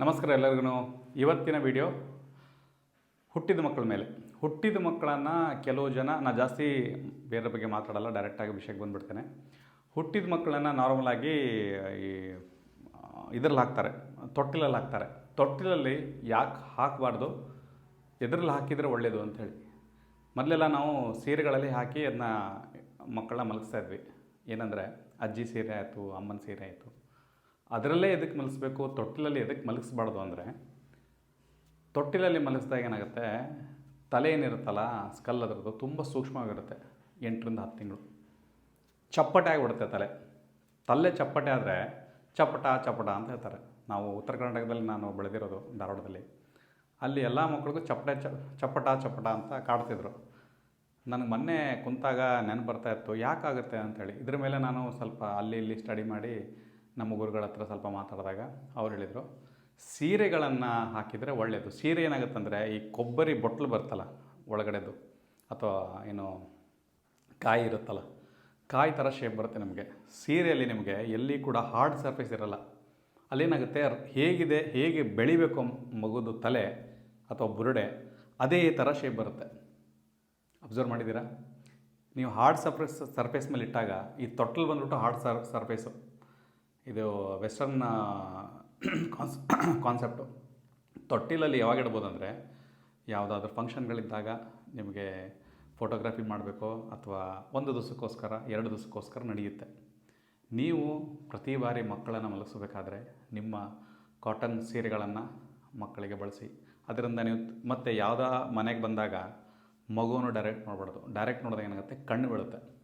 ನಮಸ್ಕಾರ ಎಲ್ಲರಿಗೂ. ಇವತ್ತಿನ ವಿಡಿಯೋ ಹುಟ್ಟಿದ ಮಕ್ಕಳ ಮೇಲೆ. ಹುಟ್ಟಿದ ಮಕ್ಕಳನ್ನು ಕೆಲವು ಜನ ನಾನು ಜಾಸ್ತಿ ಬೇರೆ ಬಗ್ಗೆ ಮಾತಾಡಲ್ಲ ಡೈರೆಕ್ಟಾಗಿ ವಿಷಯಕ್ಕೆ ಬಂದುಬಿಡ್ತೇನೆ. ಹುಟ್ಟಿದ ಮಕ್ಕಳನ್ನು ನಾರ್ಮಲಾಗಿ ಈ ಇದರಲ್ಲಿ ಹಾಕ್ತಾರೆ. ತೊಟ್ಟಿಲಲ್ಲಿ ಹಾಕ್ತಾರೆ. ತೊಟ್ಟಿಲಲ್ಲಿ ಯಾಕೆ ಹಾಕಬಾರ್ದು? ಎದ್ರಲ್ಲಿ ಹಾಕಿದರೆ ಒಳ್ಳೆಯದು ಅಂಥೇಳಿ ಮೊದಲೆಲ್ಲ ನಾವು ಸೀರೆಗಳಲ್ಲಿ ಹಾಕಿ ಅದನ್ನ ಮಕ್ಕಳನ್ನ ಮಲಗಿಸ್ತಾ ಇದ್ವಿ. ಏನಂದರೆ, ಅಜ್ಜಿ ಸೀರೆ ಆಯಿತು, ಅಮ್ಮನ ಸೀರೆ ಆಯಿತು. ಅದರಲ್ಲೇ ಎದಕ್ಕೆ ಮಲಗಿಸ್ಬೇಕು ತೊಟ್ಟಿಲಲ್ಲಿ ಎದಕ್ಕೆ ಮಲಗಿಸ್ಬಾರ್ದು ಅಂದರೆ ತೊಟ್ಟಿಲಲ್ಲಿ ಮಲಗಿಸಿದಾಗ ಏನಾಗುತ್ತೆ? ತಲೆ ಏನಿರುತ್ತಲ್ಲ ಸ್ಕಲ್ ಅದರದ್ದು ತುಂಬ ಸೂಕ್ಷ್ಮವಾಗಿರುತ್ತೆ ಎಂಟರಿಂದ ಹತ್ತು ತಿಂಗಳು. ಚಪ್ಪಟೆ ಆಗಿಬಿಡುತ್ತೆ ತಲೆ. ತಲೆ ಚಪ್ಪಟೆ ಆದರೆ ಚಪ್ಪಟ ಚಪ್ಪಟ ಅಂತ ಹೇಳ್ತಾರೆ. ನಾವು ಉತ್ತರ ಕರ್ನಾಟಕದಲ್ಲಿ ನಾನು ಬೆಳೆದಿರೋದು ಧಾರವಾಡದಲ್ಲಿ. ಅಲ್ಲಿ ಎಲ್ಲ ಮಕ್ಕಳಿಗೂ ಚಪ್ಪಟೆ ಚಪ್ಪಟ ಚಪ್ಪಟ ಅಂತ ಕಾಡ್ತಿದ್ರು. ನನಗೆ ಮೊನ್ನೆ ಕುಂತಾಗ ನೆನಪು ಬರ್ತಾ ಇತ್ತು, ಯಾಕಾಗುತ್ತೆ ಅಂಥೇಳಿ ಇದ್ರ ಮೇಲೆ ನಾನು ಸ್ವಲ್ಪ ಅಲ್ಲಿ ಇಲ್ಲಿ ಸ್ಟಡಿ ಮಾಡಿ ನಮ್ಮ ಗುರುಗಳ ಹತ್ರ ಸ್ವಲ್ಪ ಮಾತಾಡಿದಾಗ ಅವ್ರು ಹೇಳಿದರು, ಸೀರೆಗಳನ್ನು ಹಾಕಿದರೆ ಒಳ್ಳೆಯದು ಸೀರೆ ಏನಾಗುತ್ತಂದರೆ ಈ ಕೊಬ್ಬರಿ ಬೊಟ್ಲು ಬರ್ತಲ್ಲ ಒಳಗಡೆದು, ಅಥವಾ ಏನು ಕಾಯಿ ಇರುತ್ತಲ್ಲ, ಕಾಯಿ ಥರ ಶೇಪ್ ಬರುತ್ತೆ ನಮಗೆ. ಸೀರೆಯಲ್ಲಿ ನಿಮಗೆ ಎಲ್ಲಿ ಕೂಡ ಹಾರ್ಡ್ ಸರ್ಫೇಸ್ ಇರಲ್ಲ. ಅಲ್ಲೇನಾಗುತ್ತೆ, ಹೇಗಿದೆ, ಹೇಗೆ ಬೆಳಿಬೇಕು ಮಗುದು ತಲೆ ಅಥವಾ ಬುರುಡೆ, ಅದೇ ಥರ ಶೇಪ್ ಬರುತ್ತೆ. ಅಬ್ಸರ್ವ್ ಮಾಡಿದ್ದೀರಾ? ನೀವು ಹಾರ್ಡ್ ಸರ್ಫೇಸ್ ಸರ್ಫೇಸ್ ಮೇಲೆ ಇಟ್ಟಾಗ ಈ ತೊಟ್ಟಲು ಬಂದ್ಬಿಟ್ಟು ಹಾರ್ಡ್ ಸರ್ ಸರ್ಫೇಸು ಇದು ವೆಸ್ಟರ್ನ್ ಕಾನ್ಸ್, ಕಾನ್ಸೆಪ್ಟು. ತೊಟ್ಟಿಲಲ್ಲಿ ಯಾವಾಗ ಇಡ್ಬೋದು ಅಂದರೆ ಯಾವುದಾದ್ರೂ ಫಂಕ್ಷನ್ಗಳಿದ್ದಾಗ ನಿಮಗೆ ಫೋಟೋಗ್ರಫಿ ಮಾಡಬೇಕು ಅಥವಾ ಒಂದು ದಿವಸಕ್ಕೋಸ್ಕರ, ಎರಡು ದಿವಸಕ್ಕೋಸ್ಕರ ನಡೆಯುತ್ತೆ. ನೀವು ಪ್ರತಿ ಬಾರಿ ಮಕ್ಕಳನ್ನು ಮಲಗಿಸಬೇಕಾದ್ರೆ ನಿಮ್ಮ ಕಾಟನ್ ಸೀರೆಗಳನ್ನು ಮಕ್ಕಳಿಗೆ ಬಳಸಿ. ಅದರಿಂದ ನೀವು ಮತ್ತು ಯಾವುದೋ ಮನೆಗೆ ಬಂದಾಗ ಮಗುವನ್ನು ಡೈರೆಕ್ಟ್ ನೋಡ್ಬಾರ್ದು. ಡೈರೆಕ್ಟ್ ನೋಡಿದಾಗ ಏನಾಗುತ್ತೆ? ಕಣ್ಣು ಬೀಳುತ್ತೆ.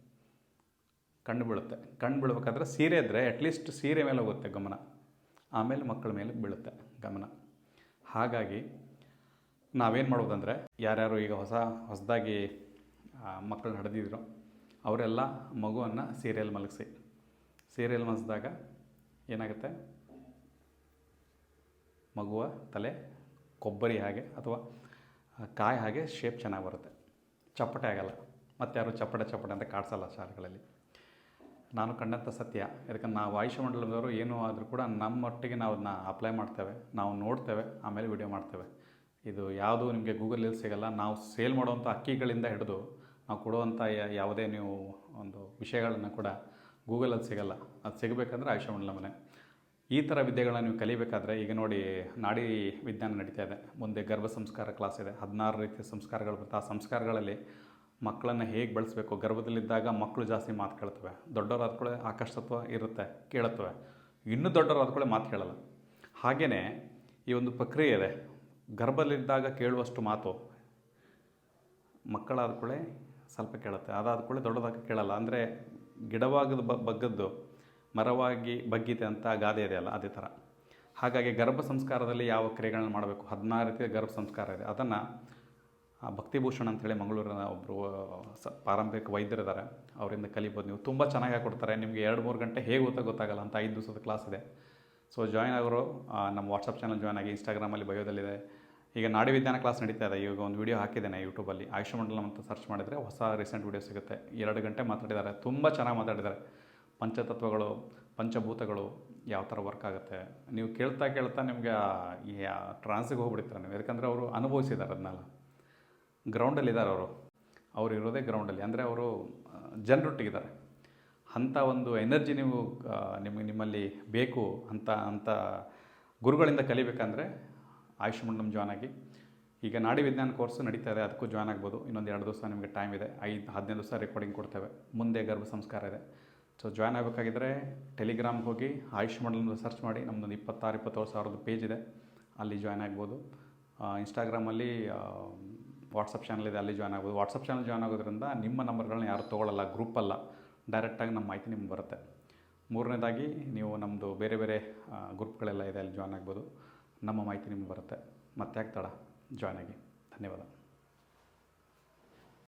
ಕಣ್ಣು ಬೀಳುತ್ತೆ. ಕಣ್ಣು ಬೀಳ್ಬೇಕಾದ್ರೆ ಸೀರೆ ಇದ್ದರೆ ಅಟ್ಲೀಸ್ಟ್ ಸೀರೆ ಮೇಲೆ ಹೋಗುತ್ತೆ ಗಮನ. ಆಮೇಲೆ ಮಕ್ಕಳ ಮೇಲೆ ಬೀಳುತ್ತೆ ಗಮನ. ಹಾಗಾಗಿ ನಾವೇನು ಮಾಡೋದಂದರೆ ಯಾರ್ಯಾರು ಈಗ ಹೊಸ, ಹೊಸದಾಗಿ ಮಕ್ಕಳು ನಡೆದಿದ್ರು ಅವರೆಲ್ಲ ಮಗುವನ್ನು ಸೀರಿಯಲ್ ಮಲಗಿಸಿ. ಸೀರಿಯಲ್ ಮಲಗಿಸಿದಾಗ ಏನಾಗುತ್ತೆ? ಮಗುವ ತಲೆ ಕೊಬ್ಬರಿ ಹಾಗೆ ಅಥವಾ ಕಾಯಿ ಹಾಗೆ ಶೇಪ್ ಚೆನ್ನಾಗಿ ಬರುತ್ತೆ. ಚಪ್ಪಟೆ ಆಗಲ್ಲ. ಮತ್ತು ಯಾರು ಚಪ್ಪಟೆ ಚಪ್ಪಟೆ ಅಂತ ಕಾಡ್ಸಲ್ಲ ಶಾಲೆಗಳಲ್ಲಿ. ನಾನು ಕಂಡಂಥ ಸತ್ಯ. ಯಾಕಂದ್ರೆ ನಾವು ಆಯುಷ್ಯ ಮಂಡಲದವರು ಏನೂ ಆದರೂ ಕೂಡ ನಮ್ಮೊಟ್ಟಿಗೆ ನಾವು ಅದನ್ನ ಅಪ್ಲೈ ಮಾಡ್ತೇವೆ. ನಾವು ನೋಡ್ತೇವೆ, ಆಮೇಲೆ ವಿಡಿಯೋ ಮಾಡ್ತೇವೆ. ಇದು ಯಾವುದು ನಿಮಗೆ ಗೂಗಲಲ್ಲಿ ಸಿಗಲ್ಲ. ನಾವು ಸೇಲ್ ಮಾಡುವಂಥ ಅಕ್ಕಿಗಳಿಂದ ಹಿಡಿದು ನಾವು ಕೊಡುವಂಥ ಯಾವುದೇ ನೀವು ಒಂದು ವಿಷಯಗಳನ್ನು ಕೂಡ ಗೂಗಲಲ್ಲಿ ಸಿಗಲ್ಲ. ಅದು ಸಿಗಬೇಕಂದ್ರೆ ಆಯುಷ್ಯ ಮಂಡಲ ಮನೆ. ಈ ಥರ ವಿದ್ಯೆಗಳನ್ನ ನೀವು ಕಲಿಬೇಕಾದ್ರೆ ಈಗ ನೋಡಿ ನಾಡಿ ವಿಜ್ಞಾನ ನಡೀತಾ ಇದೆ. ಮುಂದೆ ಗರ್ಭ ಸಂಸ್ಕಾರ ಕ್ಲಾಸ್ ಇದೆ. ಹದಿನಾರು ರೀತಿಯ ಸಂಸ್ಕಾರಗಳು ಬರುತ್ತೆ ಆ ಸಂಸ್ಕಾರಗಳಲ್ಲಿ ಮಕ್ಕಳನ್ನು ಹೇಗೆ ಬೆಳೆಸಬೇಕು? ಗರ್ಭದಲ್ಲಿದ್ದಾಗ ಮಕ್ಕಳು ಜಾಸ್ತಿ ಮಾತು ಕೇಳ್ತವೆ. ದೊಡ್ಡವ್ರು ಆದ್ಕೊಳ್ಳೆ ಆಕರ್ಷತ್ವ ಇರುತ್ತೆ, ಕೇಳುತ್ತವೆ. ಇನ್ನೂ ದೊಡ್ಡವ್ರು ಆದ್ಕೊಳ್ಳೆ ಮಾತು ಕೇಳಲ್ಲ ಹಾಗೆಯೇ ಈ ಒಂದು ಪ್ರಕ್ರಿಯೆ ಇದೆ. ಗರ್ಭದಲ್ಲಿದ್ದಾಗ ಕೇಳುವಷ್ಟು ಮಾತು ಮಕ್ಕಳಾದ್ಕೊಳ್ಳೆ ಸ್ವಲ್ಪ ಕೇಳುತ್ತೆ. ಅದಾದ ಕೂಡ ದೊಡ್ಡದಾಗ ಕೇಳಲ್ಲ. ಅಂದರೆ ಗಿಡವಾಗದ ಬಗ್ಗದ್ದು ಮರವಾಗಿ ಬಗ್ಗಿದೆ ಅಂತ ಗಾದೆ ಇದೆಯಲ್ಲ, ಅದೇ ಥರ. ಹಾಗಾಗಿ ಗರ್ಭ ಸಂಸ್ಕಾರದಲ್ಲಿ ಯಾವ ಕ್ರಿಯೆಗಳನ್ನ ಮಾಡಬೇಕು? ಹದಿನಾರು ರೀತಿಯ ಗರ್ಭ ಸಂಸ್ಕಾರ ಇದೆ. ಅದನ್ನು ಭಕ್ತಿಭೂಷಣ್ ಅಂತೇಳಿ ಮಂಗಳೂರಿನ ಒಬ್ಬರು ಸ, ಪಾರಂಪರಿಕ ವೈದ್ಯರಿದ್ದಾರೆ ಅವರಿಂದ ಕಲಿಬೋದು ನೀವು. ತುಂಬ ಚೆನ್ನಾಗಿ ಕೊಡ್ತಾರೆ ನಿಮಗೆ ಎರಡು, ಮೂರು ಗಂಟೆ ಹೇಗೆ ಓದೋ ಗೊತ್ತಾಗಲ್ಲ ಅಂತ ಐದು ದಿವಸದ ಕ್ಲಾಸ್ ಇದೆ. ಸೊ ಜಾಯ್ನ್ ಆಗೋರು ನಮ್ಮ ವಾಟ್ಸಪ್ ಚಾನಲ್ ಜಾಯ್ನ್ ಆಗಿ ಇನ್ಸ್ಟಾಗ್ರಾಮಲ್ಲಿ ಬಯೋದಲ್ಲಿದೆ ಈಗ ನಾಡಿ ವಿಜ್ಞಾನ ಕ್ಲಾಸ್ ನಡೀತಾ ಇದೆ. ಈಗ ಒಂದು ವೀಡಿಯೋ ಹಾಕಿದ್ದೇನೆ ಯೂಟ್ಯೂಬಲ್ಲಿ ಆಯುಷ್ ಮಂಡಲ ಅಂತ ಸರ್ಚ್ ಮಾಡಿದರೆ ಹೊಸ ರೀಸೆಂಟ್ ವೀಡಿಯೋ ಸಿಗುತ್ತೆ. ಎರಡು ಗಂಟೆ ಮಾತಾಡಿದ್ದಾರೆ. ತುಂಬ ಚೆನ್ನಾಗಿ ಮಾತಾಡಿದ್ದಾರೆ. ಪಂಚತತ್ವಗಳು, ಪಂಚಭೂತಗಳು ಯಾವ ಥರ ವರ್ಕ್ ಆಗುತ್ತೆ. ನೀವು ಕೇಳ್ತಾ ಕೇಳ್ತಾ ನಿಮಗೆ ಈ ಟ್ರಾನ್ಸಿಗೆ ಹೋಗ್ಬಿಡ್ತಾರೆ ನೀವು. ಯಾಕಂದರೆ ಅವರು ಅನುಭವಿಸಿದ್ದಾರೆ ಅದನ್ನೆಲ್ಲ ಗ್ರೌಂಡಲ್ಲಿದ್ದಾರೆ ಅವರು. ಅವರು ಇರೋದೇ ಗ್ರೌಂಡಲ್ಲಿ ಅಂದರೆ ಅವರು ಜನರೊಟ್ಟಿಗಿದ್ದಾರೆ ಅಂಥ ಒಂದು ಎನರ್ಜಿ ನೀವು ನಿಮಗೆ ನಿಮ್ಮಲ್ಲಿ ಬೇಕು ಅಂತ ಅಂಥ ಗುರುಗಳಿಂದ ಕಲಿಬೇಕಂದ್ರೆ ಆಯುಷ್ ಮಂಡಲಂ ಜಾಯ್ನ್ ಆಗಿ. ಈಗ ನಾಡಿ ವಿಜ್ಞಾನ ಕೋರ್ಸು ನಡೀತಾ ಇದೆ, ಅದಕ್ಕೂ ಜಾಯ್ನ್ ಆಗ್ಬೋದು. ಇನ್ನೊಂದು ಎರಡು ದಿವಸ ನಿಮಗೆ ಟೈಮ್ ಇದೆ. ಐದು, ಹದಿನೈದು ದಿವಸ ರೆಕಾರ್ಡಿಂಗ್ ಕೊಡ್ತೇವೆ. ಮುಂದೆ ಗರ್ಭ ಸಂಸ್ಕಾರ ಇದೆ. ಸೊ ಜಾಯ್ನ್ ಆಗಬೇಕಾಗಿದ್ದರೆ ಟೆಲಿಗ್ರಾಮ್ಗೆ ಹೋಗಿ ಆಯುಷ್ ಮಂಡಲಂ ಸರ್ಚ್ ಮಾಡಿ. ನಮ್ಮದೊಂದು ಇಪ್ಪತ್ತಾರು, ಇಪ್ಪತ್ತೇಳು ಸಾವಿರದ ಪೇಜ್ ಇದೆ. ಅಲ್ಲಿ ಜಾಯ್ನ್ ಆಗ್ಬೋದು. ಇನ್ಸ್ಟಾಗ್ರಾಮಲ್ಲಿ ವಾಟ್ಸಪ್ ಚಾನಲ್ ಇದೆ, ಅಲ್ಲಿ ಜಾಯ್ನ್ ಆಗ್ಬೋದು. ವಾಟ್ಸಪ್ ಚಾನಲ್ ಜಾಯ್ನ್ ಆಗೋದ್ರಿಂದ ನಿಮ್ಮ ನಂಬರ್ಗಳನ್ನ ಯಾರು ತೊಗೊಳ್ಳಲ್ಲ ಗ್ರೂಪಲ್ಲ ಡೈರೆಕ್ಟಾಗಿ ನಮ್ಮ ಮಾಹಿತಿ ನಿಮ್ಗೆ ಬರುತ್ತೆ. ಮೂರನೇದಾಗಿ, ನೀವು ನಮ್ಮದು ಬೇರೆ ಬೇರೆ ಗ್ರೂಪ್ಗಳೆಲ್ಲ ಇದೆ, ಅಲ್ಲಿ ಜಾಯ್ನ್ ಆಗ್ಬೋದು. ನಮ್ಮ ಮಾಹಿತಿ ನಿಮ್ಗೆ ಬರುತ್ತೆ. ಮತ್ತೆ ತಡ? ಜಾಯ್ನ್ ಆಗಿ. ಧನ್ಯವಾದ.